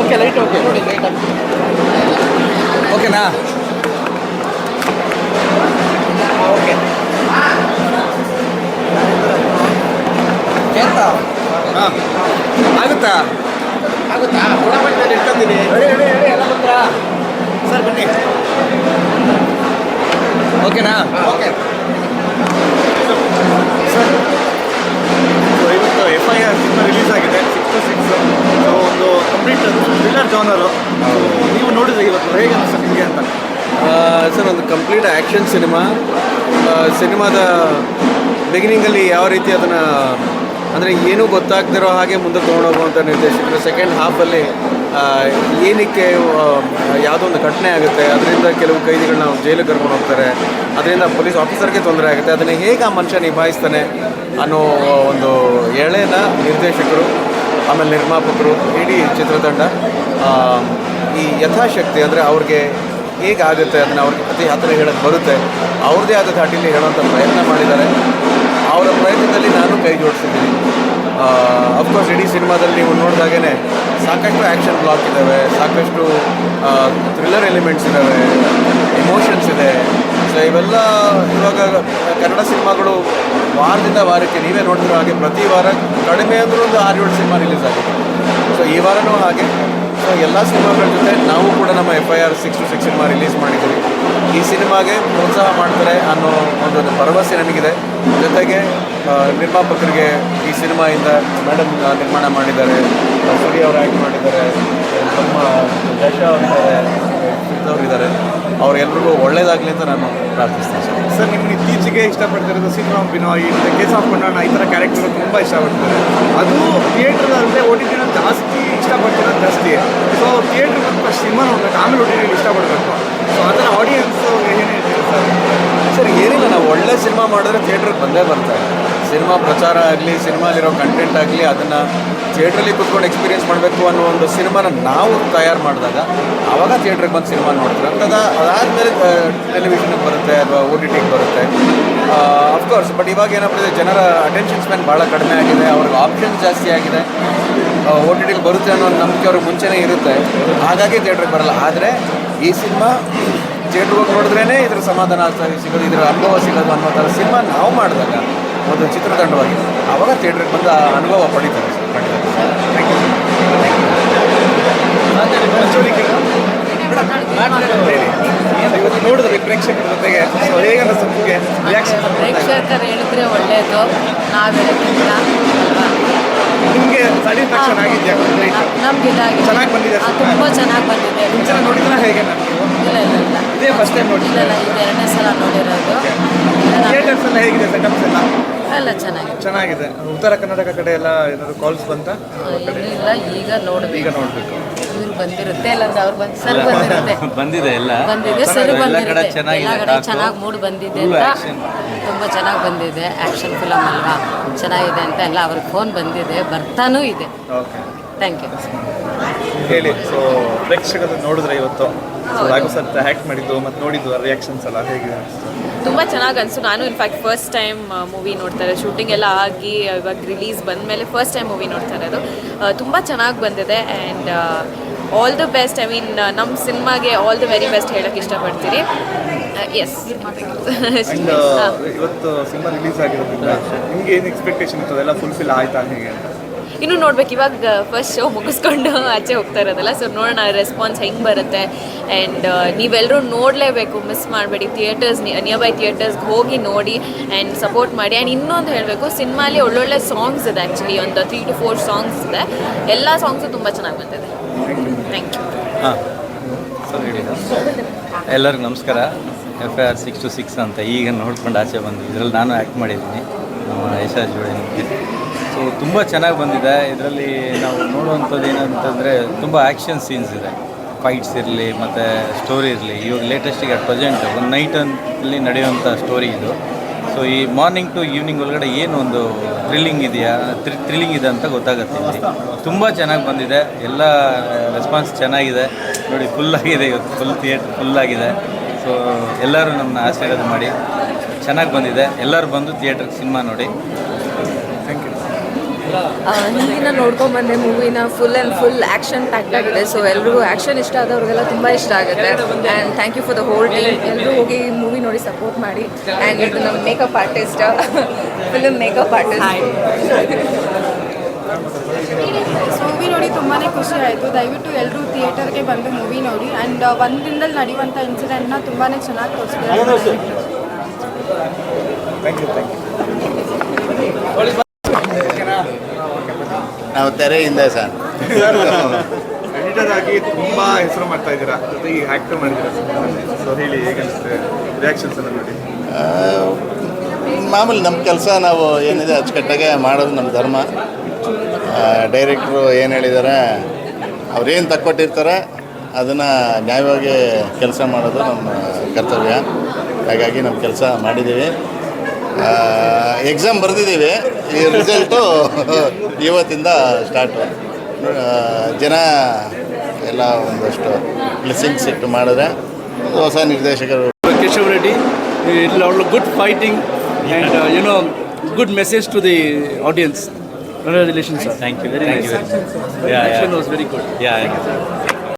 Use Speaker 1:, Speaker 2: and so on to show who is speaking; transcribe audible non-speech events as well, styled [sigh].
Speaker 1: Okay light okay ನೋಡಿ light ಓಕೆನಾ okay ಕೇಳ್ತ ಹಾಂ ಆಗುತ್ತಾ ಆಗುತ್ತಾ ಗುಣಮಟ್ಟ ಇಟ್ಕೊಂಡಿನಿ ಎಲ್ಲ ಬಂದ್ರಾ ಸರ್ ಬನ್ನಿ ಓಕೆನಾ ಓಕೆ
Speaker 2: ಸರ್ ಇವತ್ತು ಎಫ್ ಐ ಆರ್ ರಿಲೀಸ್ ಆಗಿದೆ. ಸಿಕ್ಸ್ ಒಂದು ಕಂಪ್ಲೀಟ್ ಥ್ರಿಲ್ಲರ್ ಜಾನರು ನೀವು ನೋಡಿದ್ರೆ ಇವತ್ತು ಹೇಗೆ ಅನಿಸ್ತದೆ ನಿಮಗೆ ಅಂತ?
Speaker 1: ಸರ್, ಒಂದು ಕಂಪ್ಲೀಟ್ ಆ್ಯಕ್ಷನ್ ಸಿನಿಮಾ ಸಿನಿಮಾದ ಬಿಗಿನಿಂಗಲ್ಲಿ ಯಾವ ರೀತಿ ಅದನ್ನು, ಅಂದರೆ ಏನೂ ಗೊತ್ತಾಗ್ದಿರೋ ಹಾಗೆ ಮುಂದೆ ತೊಗೊಂಡೋಗುವಂಥ ನಿರ್ದೇಶಕರು ಸೆಕೆಂಡ್ ಹಾಫಲ್ಲಿ ಏನಕ್ಕೆ ಯಾವುದೋ ಒಂದು ಘಟನೆ ಆಗುತ್ತೆ, ಅದರಿಂದ ಕೆಲವು ಕೈದಿಗಳನ್ನ ಜೈಲಿಗೆ ಕರ್ಕೊಂಡು ಹೋಗ್ತಾರೆ, ಅದರಿಂದ ಪೊಲೀಸ್ ಆಫೀಸರ್ಗೆ ತೊಂದರೆ ಆಗುತ್ತೆ, ಅದನ್ನು ಹೇಗೆ ಆ ಮನುಷ್ಯ ನಿಭಾಯಿಸ್ತಾನೆ ಅನ್ನೋ ಒಂದು ಎಳೆನ ನಿರ್ದೇಶಕರು ಆಮೇಲೆ ನಿರ್ಮಾಪಕರು ಇಡೀ ಚಿತ್ರತಂಡ ಈ ಯಥಾಶಕ್ತಿ ಅಂದರೆ ಅವ್ರಿಗೆ ಹೇಗಾಗುತ್ತೆ ಅದನ್ನು ಅವ್ರಿಗೆ ಪ್ರತಿ ಹತ್ತಿರ ಹೇಳೋಕ್ಕೆ ಬರುತ್ತೆ, ಅವ್ರದ್ದೇ ಆದ ಧಾಟಿಯಲ್ಲಿ ಹೇಳೋಂಥ ಪ್ರಯತ್ನ ಮಾಡಿದ್ದಾರೆ. ಅವರ ಪ್ರಯತ್ನದಲ್ಲಿ ನಾನು ಕೈ ಜೋಡಿಸಿದ್ದೀನಿ. ಅಫ್ಕೋರ್ಸ್ ಇಡೀ ಸಿನಿಮಾದಲ್ಲಿ ನೀವು ನೋಡಿದಾಗೇ ಸಾಕಷ್ಟು ಆ್ಯಕ್ಷನ್ ಬ್ಲಾಕ್ ಇದ್ದಾವೆ, ಸಾಕಷ್ಟು ಥ್ರಿಲ್ಲರ್ ಎಲಿಮೆಂಟ್ಸ್ ಇದ್ದಾವೆ ಇಮೋಷನ್ಸ್ ಇದೆ. ಇವೆಲ್ಲ ಇವಾಗ ಕನ್ನಡ ಸಿನಿಮಾಗಳು ವಾರದಿಂದ ವಾರಕ್ಕೆ ನೀವೇ ನೋಡ್ತಿರೋ ಹಾಗೆ ಪ್ರತಿ ವಾರ ಕಡಿಮೆ ಅಂದರೂ ಒಂದು ಆರು ಏಳು ಸಿನಿಮಾ ರಿಲೀಸ್ ಆಗುತ್ತೆ. ಸೊ ಈ ವಾರನೂ ಹಾಗೆ. ಸೊ ಎಲ್ಲ ಸಿನಿಮಾಗಳ ಜೊತೆ ನಾವು ಕೂಡ ನಮ್ಮ F I R six two six cinema release ಮಾಡಿದ್ದೀವಿ. ಈ ಸಿನಿಮಾಗೆ ಪ್ರೋತ್ಸಾಹ ಮಾಡ್ತಾರೆ ಅನ್ನೋ ಒಂದು ಭರವಸೆ ನನಗಿದೆ ಜೊತೆಗೆ ನಿರ್ಮಾಪಕರಿಗೆ ಈ ಸಿನಿಮಾಯಿಂದ ಮೇಡಮ್ ನಿರ್ಮಾಣ ಮಾಡಿದ್ದಾರೆ ಸುರಿ ಸೂರ್ಯ ಅವರು ಆ್ಯಕ್ಟ್ ಮಾಡಿದ್ದಾರೆ ನಮ್ಮ ದೇಶ ಅವರಿದ್ದಾರೆ. ಅವರು ಇದ್ದಾರೆ ಅವ್ರೆಲ್ರಿಗೂ ಒಳ್ಳೇದಾಗಲಿ ಅಂತ ನಾನು ಪ್ರಾರ್ಥಿಸ್ತೇನೆ. ಸರ್
Speaker 2: ಸರ್ ನಿಮ್ಗೆ ಇತ್ತೀಚೆಗೆ ಇಷ್ಟಪಡ್ತಿರೋದು ಸಿನಿಮಾ ಬಿನಾಯ್ ಕೇಸ್ ಆಫ್ ಕೊಂಡಣ್ಣ ಈ ಥರ ಕ್ಯಾರೆಕ್ಟರ್ ತುಂಬ ಇಷ್ಟಪಡ್ತಾರೆ ಅದು ಥಿಯೇಟರ್ ಅಂದರೆ ಓ ಟಿ ಟಿನ ಜಾಸ್ತಿ ಇಷ್ಟಪಡ್ತಿರೋದು ಜಾಸ್ತಿ. ಸೊ ಥಿಯೇಟ್ರ್ ಬಂದು ಸಿನಿಮಾ ನೋಡ್ಬೇಕು. ಆಮೇಲೆ ಓ ಟಿ ಟಿಲಿ ಇಷ್ಟಪಡಬೇಕು. ಸೊ ಅದರ ಆಡಿಯನ್ಸ್ ಏನು ಸರ್?
Speaker 1: ಏನಿಲ್ಲ. ನಾವು ಒಳ್ಳೆ ಸಿನಿಮಾ ಮಾಡಿದ್ರೆ ಥಿಯೇಟ್ರಿಗೆ ಬಂದೇ ಬರ್ತಾರೆ ಸಿನಿಮಾ ಪ್ರಚಾರ ಆಗಲಿ ಸಿನಿಮಾಲಿರೋ ಕಂಟೆಂಟ್ ಆಗಲಿ ಅದನ್ನು ಥಿಯೇಟ್ರಲ್ಲಿ ಕೂತ್ಕೊಂಡು ಎಕ್ಸ್ಪೀರಿಯೆನ್ಸ್ ಮಾಡಬೇಕು ಅನ್ನೋ ಒಂದು ಸಿನಿಮಾನ ನಾವು ತಯಾರು ಮಾಡಿದಾಗ ಆವಾಗ ಥಿಯೇಟ್ರಿಗೆ ಬಂದು ಸಿನಿಮಾ ನೋಡ್ತಾರೆ ಅಂತದ ಅದಾದಮೇಲೆ ಟೆಲಿವಿಷನ್ಗೆ ಬರುತ್ತೆ ಅಥವಾ ಓ ಟಿ ಟಿಗೆ ಬರುತ್ತೆ. ಅಫ್ಕೋರ್ಸ್ ಬಟ್ ಇವಾಗ ಏನಾಗ್ತದೆ ಜನರ ಅಟೆನ್ಷನ್ ಸ್ಪೆನ್ ಭಾಳ ಕಡಿಮೆ ಆಗಿದೆ, ಅವ್ರಿಗೆ ಆಪ್ಷನ್ಸ್ ಜಾಸ್ತಿ ಆಗಿದೆ. ಓ ಟಿ ಟಿಲಿ ಬರುತ್ತೆ ಅನ್ನೋ ಒಂದು ನಂಬಿಕೆ ಅವ್ರಿಗೆ ಮುಂಚೆನೇ ಇರುತ್ತೆ. ಹಾಗಾಗಿ ಥಿಯೇಟ್ರಿಗೆ ಬರಲ್ಲ. ಆದರೆ ಈ ಸಿನಿಮಾ ಥಿಯೇಟ್ರಿಗೆ ಹೋಗಿ ನೋಡಿದ್ರೇ ಇದ್ರ ಸಮಾಧಾನ ಸಿಗೋದು, ಇದರ ಅನುಭವ ಸಿಗೋದು ಅನ್ನೋ ಥರ ಸಿನಿಮಾ ನಾವು ಮಾಡಿದಾಗ ಒಂದು ಚಿತ್ರತಂಡವಾಗಿ ಆವಾಗ ಥಿಯೇಟ್ರಿಗೆ ಬಂದು ಆ ಅನುಭವ ಪಡಿತಾರೆ
Speaker 2: ಇವತ್ತು ನೋಡಿದ್ರಿ ಪ್ರೇಕ್ಷಕರ ಜೊತೆಗೆ ಸೊ ಹೇಗೆ ಅನಿಸ್ತು ನಿಮಗೆ ರಿಯಾಕ್ಷನ್
Speaker 3: ಪ್ರೇಕ್ಷಕರು ಹೇಳಿದ್ರೆ ಒಳ್ಳೆಯದು
Speaker 2: ನಿಮಗೆ ಸ್ಯಾಟಿಸ್ಫ್ಯಾಕ್ಷನ್ ಆಗಿದೆಯಾ? ಕಂಪ್ಲೀಟ್
Speaker 3: ನಮ್ಗೆ ಇದಾಗಿದೆ.
Speaker 2: ಚೆನ್ನಾಗಿ ಬಂದಿದೆ
Speaker 3: ತುಂಬ ಚೆನ್ನಾಗಿ ಬಂದಿದೆ.
Speaker 2: ಮುಂಚೆ ನೋಡಿದ್ರೆ ಹೇಗೆ
Speaker 3: ಇಲ್ಲ ಇಲ್ಲ ಇಲ್ಲ.
Speaker 2: ಇದೇ ಫಸ್ಟ್ ಟೈಮ್
Speaker 3: ಇದು ಎರಡನೇ ಸಲ ನೋಡಿರೋದು.
Speaker 2: ಥಿಯೇಟರ್ಸ್ ಎಲ್ಲ ಹೇಗಿದೆ ಸೆಟಪ್ಸ್ ಎಲ್ಲ?
Speaker 3: ಎಲ್ಲ ಚೆನ್ನಾಗಿದೆ.
Speaker 2: ಚೆನ್ನಾಗಿದೆ. ಉತ್ತರ ಕರ್ನಾಟಕ ಕಡೆ ಎಲ್ಲ ಏನಾದ್ರು ಕಾಲ್ಸ್ ಬಂತ?
Speaker 3: ಇಲ್ಲ ಈಗ ನೋಡ್ಬೇಕು.
Speaker 2: ಈಗ ನೋಡಬೇಕು.
Speaker 3: ಇವ್ರು ಬಂದಿರುತ್ತೆ ಇಲ್ಲಾಂದ್ರೆ ಅವ್ರು ಬಂದು ಸರ್ ಬಂದಿರುತ್ತೆ. [laughs]
Speaker 4: ಬಂದಿದೆ ಎಲ್ಲ.
Speaker 3: ಬಂದಿದೆ ಸರ್
Speaker 4: ಎಲ್ಲ ಕಡೆ
Speaker 3: ಬಂದಿರುತ್ತೆ. ಎಲ್ಲ ಕಡೆ ಚೆನ್ನಾಗಿ ಮೂಡ್ ಬಂದಿದೆ ಅಂತ. ತುಂಬ ಚೆನ್ನಾಗಿ ಬಂದಿದೆ. ಆ್ಯಕ್ಷನ್ ಫಿಲಮ್ ಅಲ್ವಾ? ಚೆನ್ನಾಗಿದೆ ಅಂತ ಎಲ್ಲ ಅವ್ರಿಗೆ ಫೋನ್ ಬಂದಿದೆ. ಬರ್ತಾನೂ ಇದೆ.
Speaker 2: ಓಕೆ
Speaker 3: ಥ್ಯಾಂಕ್ ಯು
Speaker 2: ಹೇಳಿ ಸೊ ಪ್ರೇಕ್ಷಕರು ನೋಡಿದ್ರೆ ಇವತ್ತು. ಸರ್ ಹ್ಯಾಕ್ಟ್ ಮಾಡಿದ್ದು ಮತ್ತೆ ನೋಡಿದ್ದು ರಿಯಾಕ್ಷನ್ಸ್ ಎಲ್ಲ ಹೇಗಿದೆ
Speaker 5: ತುಂಬ ಚೆನ್ನಾಗಿ ಅನಿಸ್ತು ನಾನು in fact first time movie ನೋಡ್ತಾರೆ ಶೂಟಿಂಗ್ ಎಲ್ಲ ಆಗಿ ಇವಾಗ ರಿಲೀಸ್ ಬಂದಮೇಲೆ ಫಸ್ಟ್ ಟೈಮ್ ಮೂವಿ ನೋಡ್ತಾ ಇರೋದು. ತುಂಬ ಚೆನ್ನಾಗಿ ಬಂದಿದೆ and all the best I mean ನಮ್ಮ ಸಿನಿಮಾಗೆ ಆಲ್ ದ ವೆರಿ ಬೆಸ್ಟ್ ಹೇಳೋಕ್ಕೆ ಇಷ್ಟಪಡ್ತೀರಿ ಎಸ್
Speaker 2: ಇವತ್ತು ಸಿನಿಮಾ ರಿಲೀಸ್ ಆಗಿರೋದ್ರಿಂದ ನಿಮ್ಗೆ ಏನು ಎಕ್ಸ್ಪೆಕ್ಟೇಷನ್ ಇರ್ತದೆ ಎಲ್ಲ ಫುಲ್ಫಿಲ್ ಆಯ್ತಾ ಹೇಗೆ ಅಂತ?
Speaker 5: ಇನ್ನು ನೋಡ್ಬೇಕು, ಇವಾಗ ಫಸ್ಟ್ ಶೋ ಮುಗಿಸ್ಕೊಂಡು [laughs] ಆಚೆ ಹೋಗ್ತಾ ಇರೋದಲ್ಲ ಸೊ ನೋಡೋಣ ರೆಸ್ಪಾನ್ಸ್ ಹೆಂಗೆ ಬರುತ್ತೆ. ಆ್ಯಂಡ್ ನೀವೆಲ್ಲರೂ ನೋಡಲೇಬೇಕು ಮಿಸ್ ಮಾಡಬೇಡಿ. ಥಿಯೇಟರ್ಸ್ ನಿಯರ್ ಬೈ ಥಿಯೇಟರ್ಸ್ಗೆ ಹೋಗಿ ನೋಡಿ ಆ್ಯಂಡ್ ಸಪೋರ್ಟ್ ಮಾಡಿ. ಆ್ಯಂಡ್ ಇನ್ನೊಂದು ಹೇಳಬೇಕು, ಸಿನಿಮಾಲಿ ಒಳ್ಳೊಳ್ಳೆ ಸಾಂಗ್ಸ್ ಇದೆ ಆ್ಯಕ್ಚುಲಿ ಒಂದು ತ್ರೀ ಟು ಫೋರ್ ಸಾಂಗ್ಸ್ ಇದೆ. ಎಲ್ಲ ಸಾಂಗ್ಸು ತುಂಬ ಚೆನ್ನಾಗಿ ಬಂದಿದೆ. ಥ್ಯಾಂಕ್ ಯು
Speaker 4: ಹಾಂ. ಎಲ್ಲರಿಗೂ ನಮಸ್ಕಾರ. F I R six two six ಅಂತ ಈಗ ನೋಡ್ಕೊಂಡು ಆಚೆ ಬಂದು ಇದರಲ್ಲಿ ನಾನು ಆ್ಯಕ್ಟ್ ಮಾಡಿದ್ದೀನಿ. ನಮ್ಮ ಐಶಾ ಜೋಡಿ ಸೊ ತುಂಬ ಚೆನ್ನಾಗಿ ಬಂದಿದೆ. ಇದರಲ್ಲಿ ನಾವು ನೋಡುವಂಥದ್ದು ಏನಂತಂದರೆ ತುಂಬ ಆ್ಯಕ್ಷನ್ ಸೀನ್ಸ್ ಇದೆ. ಫೈಟ್ಸ್ ಇರಲಿ, ಮತ್ತು ಸ್ಟೋರಿ ಇರಲಿ. ಇವಾಗ ಲೇಟೆಸ್ಟಿಗೆ ಅಟ್ ಪ್ರೆಸೆಂಟ್ ಒಂದು ನೈಟ್ ಅಲ್ಲಿ ನಡೆಯುವಂಥ ಸ್ಟೋರಿ ಇದು. ಸೊ ಈ ಮಾರ್ನಿಂಗ್ ಟು ಈವ್ನಿಂಗ್ ಒಳಗಡೆ ಏನು ಒಂದು ಥ್ರಿಲ್ಲಿಂಗ್ ಇದೆಯಾ? ಥ್ರಿಲ್ಲಿಂಗ್ ಇದೆ ಅಂತ ಗೊತ್ತಾಗುತ್ತೆ ತುಂಬ ಚೆನ್ನಾಗಿ ಬಂದಿದೆ. ಎಲ್ಲ ರೆಸ್ಪಾನ್ಸ್ ಚೆನ್ನಾಗಿದೆ. ನೋಡಿ ಫುಲ್ ಆಗಿದೆ ಇವತ್ತು. ಫುಲ್ ಥಿಯೇಟ್ರ್ ಫುಲ್ ಆಗಿದೆ. ಸೊ ಎಲ್ಲರೂ ನಮ್ಮನ್ನ ಆಶೀರ್ವಾದ ಮಾಡಿ. ಚೆನ್ನಾಗಿ ಬಂದಿದೆ. ಎಲ್ಲರೂ ಬಂದು ಥಿಯೇಟ್ರಿಗೆ ಸಿನಿಮಾ ನೋಡಿ.
Speaker 2: ಥ್ಯಾಂಕ್ ನೋಡ್ಕೊಂಡ್
Speaker 6: ಬಂದೆ ನೋಡ್ಕೊಂಬಂದೆ ಮೂವಿನ full and full action packed ಆಗಿದೆ. ಸೊ ಎಲ್ರಿಗೂ ಆ್ಯಕ್ಷನ್ ಇಷ್ಟ ಆದವ್ರಿಗೆಲ್ಲ ತುಂಬ ಇಷ್ಟ ಆಗುತ್ತೆ. And thank you for the whole team ಎಲ್ಲರೂ ಹೋಗಿ ಮೂವಿ ನೋಡಿ ಸಪೋರ್ಟ್ ಮಾಡಿ. ಆ್ಯಂಡ್ ಇದು ನಮ್ಮ makeup artist film makeup artist
Speaker 7: movie ನೋಡಿ ತುಂಬಾ ಖುಷಿ ಆಯಿತು. ದಯವಿಟ್ಟು ಎಲ್ಲರೂ ಥಿಯೇಟರ್ಗೆ ಬಂದು ಮೂವಿ ನೋಡಿ. ಆ್ಯಂಡ್ ಒಂದು ದಿನದಲ್ಲಿ ನಡೆಯುವಂಥ ಇನ್ಸಿಡೆಂಟ್ನ ತುಂಬಾ ಚೆನ್ನಾಗಿ ತೋರಿಸ್ತಾರೆ
Speaker 2: ಥ್ಯಾಂಕ್ ಯು ಥ್ಯಾಂಕ್
Speaker 8: ನಾವು ತೆರೆಯಿಂದ ಸರ್.
Speaker 2: ಎಡಿಟರ್ ಆಗಿ ತುಂಬಾ ಹೆಸರು ಮಾಡ್ತಾ ಇದ್ದೀರಾ? ಜೊತೆಗೆ ಆಕ್ಟ್ ಮಾಡಿದ್ದೀರಾ ಸೊ ಹೇಳಿ ಹೇಗನ್ಸುತ್ತೆ ರಿಯಾಕ್ಷನ್ಸ್ ಎಲ್ಲ ನೋಡಿ.
Speaker 8: ಆ, ಮಾಮೂಲಿ ನಮ್ಮ ಕೆಲಸ ನಾವು ಏನಿದೆ ಅಚ್ಚುಕಟ್ಟಾಗೆ ಮಾಡೋದು ನಮ್ಮ ಧರ್ಮ. ಡೈರೆಕ್ಟ್ರು ಏನು ಹೇಳಿದ್ದಾರೆ ಅವ್ರೇನು ತಕ್ಕೊಟ್ಟಿರ್ತಾರೆ ಅದನ್ನು ನ್ಯಾಯವಾಗಿ ಕೆಲಸ ಮಾಡೋದು ನಮ್ಮ ಕರ್ತವ್ಯ. ಹಾಗಾಗಿ ನಮ್ಮ ಕೆಲಸ ಮಾಡಿದ್ದೀವಿ. ಎಕ್ಸಾಮ್ ಬರೆದಿದ್ದೀವಿ. ಈ ರಿಸಲ್ಟು ಇವತ್ತಿಂದ ಸ್ಟಾರ್ಟ್ ಜನ ಎಲ್ಲ ಒಂದಷ್ಟು ಬ್ಲೆಸ್ಸಿಂಗ್ಸ್ ಇಟ್ಟು ಮಾಡಿದ್ರೆ ಹೊಸ ನಿರ್ದೇಶಕರು.
Speaker 9: ಕೇಶವ್ ರೆಡ್ಡಿ ಇಲ್ಲ ಒಳ್ಳೆ good fighting and you know good message to the audience congratulation sir
Speaker 4: thank you
Speaker 9: very
Speaker 4: thank you very
Speaker 9: good
Speaker 4: yeah